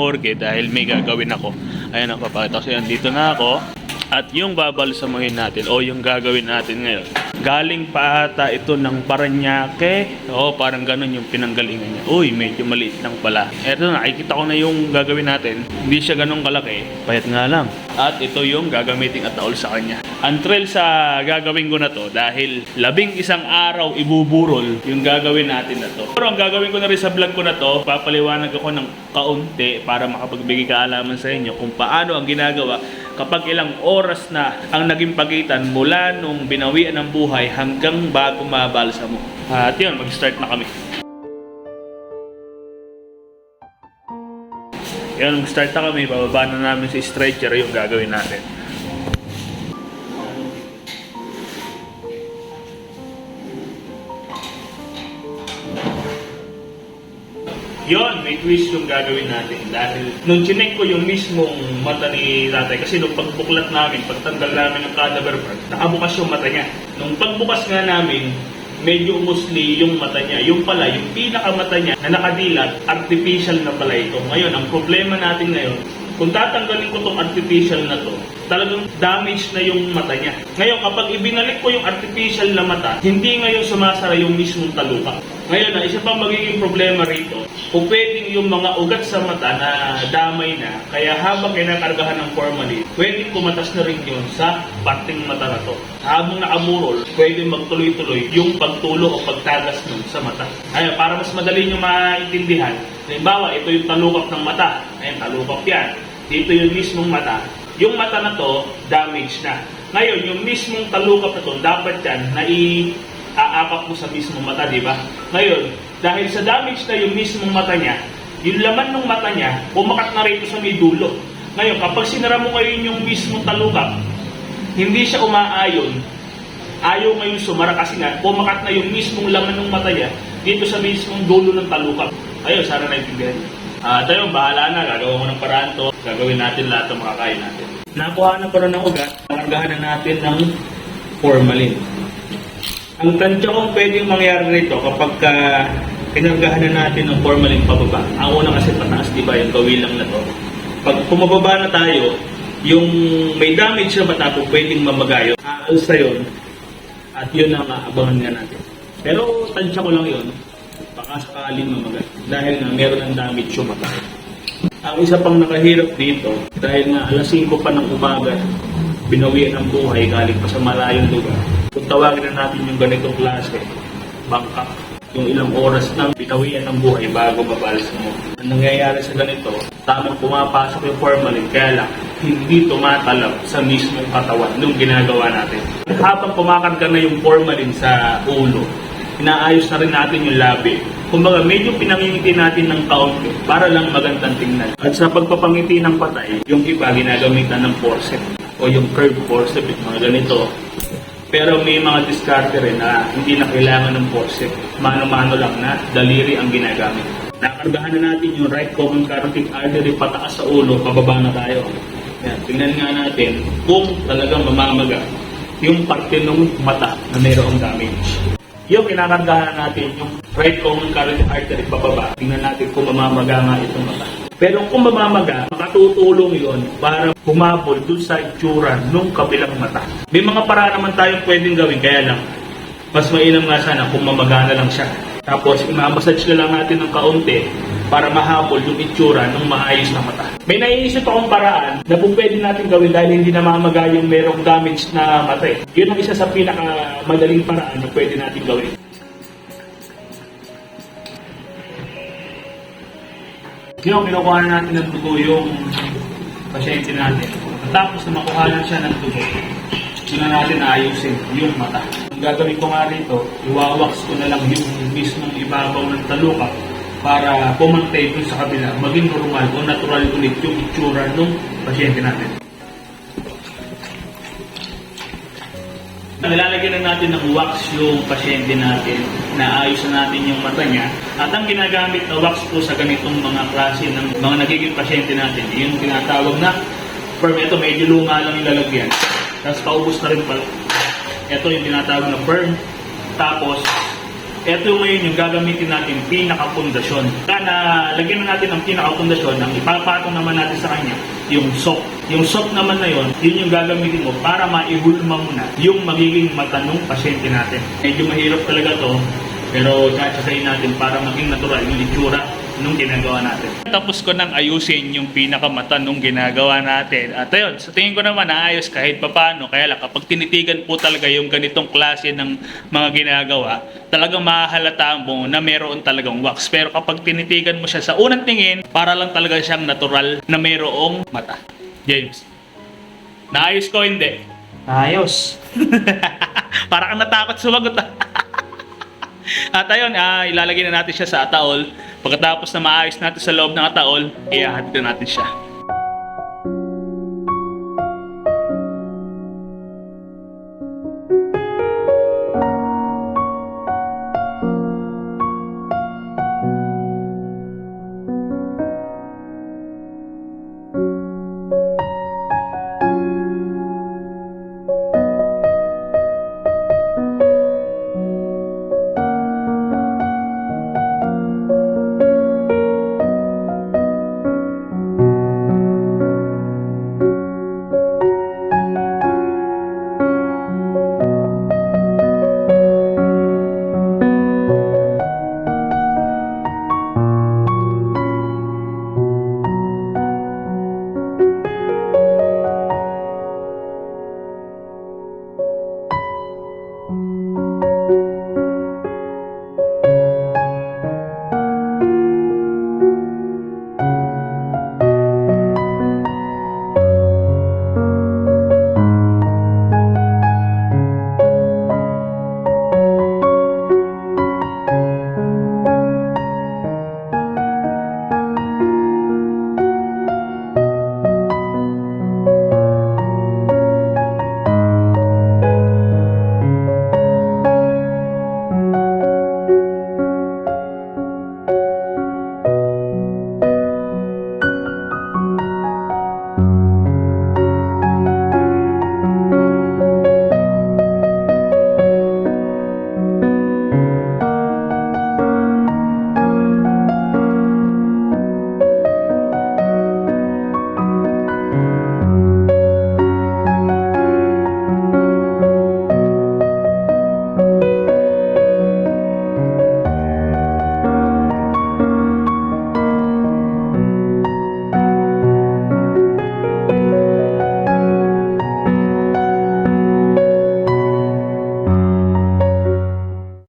morgue dahil may gagawin ako. Ayan ang papakita ko sa'yo. Dito na ako. At yung babalsamuhin natin o yung gagawin natin ngayon, galing pa ata ito ng Paranaque. Oo, parang ganun yung pinanggalingan niya. Uy, medyo maliit lang pala. Eto, nakikita ko na yung gagawin natin. Hindi siya ganun kalaki. Payat nga lang. At ito yung gagamiting ataol sa kanya. Ang thrill sa gagawin ko na to dahil labing isang araw ibuburol yung gagawin natin na to. Pero ang gagawin ko na rin sa vlog ko na to, papaliwanag ako ng kaunti para makapagbigay kaalaman sa inyo kung paano ang ginagawa kapag ilang oras na ang naging pagitan mula nung binawian ng buhay hanggang bago mabalsa mo. At yun, mag-start na kami. Yan, mag-start na kami. Bababa na namin sa stretcher yung gagawin natin. Yon, may twist yung gagawin natin. Dahil nung chinek ko yung mismong mata ni tatay, kasi nung pagbuklat namin, pagtanggal namin ng cadaver part, nakabukas yung mata niya. Nung pagbukas nga namin, medyo umusli yung mata niya. Yung pala, yung pinakamata niya na nakadilat, artificial na pala ito. Ngayon, ang problema natin ngayon, kung tatanggalin ko tong artificial na to, talagang damage na yung mata niya. Ngayon, kapag ibinalik ko yung artificial na mata, hindi ngayon sumasara yung mismong taluka. Ngayon, na isa pang magiging problema rito, kung pwedeng yung mga ugat sa mata na damay na, kaya habang kinakargahan ng formalin, pwedeng kumatas na rin yun sa parting mata na to. Habang nakaburol, pwedeng magtuloy-tuloy yung pagtulo o pagtagas nun sa mata. Ayun, para mas madali nyo maintindihan, halimbawa, ito yung talukap ng mata. Ayun, talukap yan. Dito yung mismong mata. Yung mata na to, damage na. Ngayon, yung mismong talukap na to, dapat yan na i aapak mo sa mismong mata, di ba? Ngayon, dahil sa damage na yung mismong mata niya, yung laman ng mata niya, pumakat na rito sa may dulo. Ngayon, kapag sinara mo ngayon yung mismong talukap, hindi siya umaayon, ayaw ngayon sumara kasi nga, pumakat na yung mismong laman ng mata niya dito sa mismong dulo ng talukap. Ayun, sana naintindihan niyo. Ah, tayo, bahala na. Gagawa ko ng paraan to. Gagawin natin lahat ng makakain natin. Nakuha na pa rin ng ugat. Kargahan na natin ng formalin. Ang tansya kong pwedeng mangyari nito kapag ka pinargahan na natin ng formalin pababa. Ang una kasi pataas, di ba, yung kawilang na to. Pag pumababa na tayo, yung may damage na mata po pwedeng mamagayo. Aalsa yun. At yun ang aabangan nga natin. Pero tansya ko lang yun. Baka sakaling mamagat. Dahil nga meron ng damage yung mata. Ang isa pang nakahirap dito, dahil nga alas 5 pa ng umaga, binawian ang buhay galing pa sa malayong lugar. Kung tawagin na natin yung ganitong klase, bangkak, yung ilang oras nang binawian ng buhay bago mabalsa mo. Ang nangyayari sa ganito, tamang pumapasok yung formalin, kaya lang, hindi tumatalab sa mismong katawan nung ginagawa natin. Habang kumakarga na yung formalin sa ulo, inaayos na rin natin yung labi. Kumbaga, medyo pinangingiti natin ng kaunti para lang magandang tingnan. At sa pagpapangiti ng patay, yung iba ginagamitan ng forceps o yung curved forceps, mga ganito. Pero may mga diskarte rin na hindi na kailangan ng forceps. Mano-mano lang na daliri ang ginagamit. Nakargahan na natin yung right common carotid artery pataas sa ulo, pababa na tayo. Yan, tingnan nga natin kung talagang mamamaga yung parte ng mata na mayroong damage. Yung kinakargahan natin, yung right common carotid artery pababa, tingnan natin kung mamamaga nga itong mata. Pero kung mamamaga, makatutulong yon para humabol dun sa itsura nung kabilang mata. May mga paraan naman tayong pwedeng gawin, kaya lang, mas mainam nga sana kung mamaga na lang siya. Tapos, imamassage na lang natin ng kaunti para mahabol yung itsura ng maayos na mata. May naiisip akong paraan na kung pwede natin gawin dahil hindi namamaga yung merong damage na mata eh. Yun ang isa sa pinakamadaling paraan na pwede natin gawin. Yung kinukuha na natin ng dugo yung pasyente natin. Tapos na makuha na siya ng dugo, sila natin ayusin yung mata. Ang gagawin ko nga rito, iwawax ko na lang yung mismong ibabaw ng taluka para pumantay dun sa kabila, maging normal o natural ulit yung itsura ng pasyente natin. Nilalagyan na natin ng wax yung pasyente natin na ayos na natin yung mata niya. At ang ginagamit na wax po sa ganitong mga klase ng mga nagiging pasyente natin, yung tinatawag na perm. Ito medyo luma lang yung lalagyan. Tapos paubos na rin pala. Ito yung tinatawag na perm. Tapos Ito ngayon yung gagamitin natin pinaka-pundasyon. Kana lagyan na natin ang pinaka-pundasyon, ang ipapatong naman natin sa kanya, yung soap. Yung soap naman na yon, yun yung gagamitin mo para maihulma mo na yung magiging matanong pasyente natin. Medyo mahirap talaga to, pero tsatsasayin natin para maging natural yung itsura nung ginagawa natin. Tapos ko nang ayusin yung pinakamata nung ginagawa natin. At ayun, sa tingin ko naman naayos kahit papano. Kaya lang kapag tinitigan po talaga yung ganitong klase ng mga ginagawa, talagang mahahalata mo na meron talagang wax. Pero kapag tinitigan mo siya sa unang tingin, para lang talaga siyang natural na mayroong mata. James, naayos ko hindi? Ayos. para kang natakot sumagot ah. At ayun, ah, ilalagay na natin siya sa ataol. Pagkatapos na maayos natin sa loob ng ataol, ihahatid na natin siya.